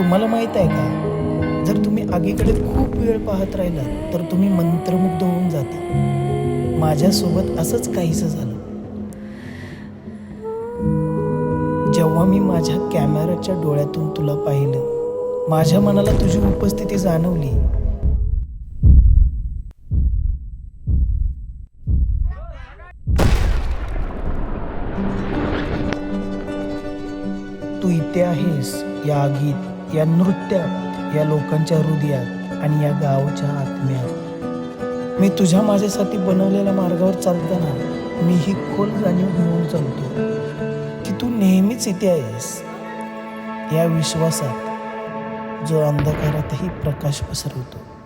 तुम्हाला माहीत आहे का? जर तुम्ही आगीकडे खूप वेळ पाहत राहिलात तर तुम्ही मंत्रमुग्ध होऊन जाता. माझ्यासोबत असंच काहीसं झालं. जेव्हा मी माझ्या कॅमेऱ्याच्या डोळ्यातून तुला पाहिलं माझ्या मनाला तुझी उपस्थिती जाणवली. तू इथे आहेस या आगीत. या नृत्यात या लोकांच्या हृदयात आणि या गावाच्या आत्म्यात. मी तुझ्या माझ्यासाठी बनवलेल्या मार्गावर चालताना मी ही खोल जाणीव घेऊन चालतो. की तू नेहमीच इथे आहेस. या विश्वासात जो अंधकारातही प्रकाश पसरवतो.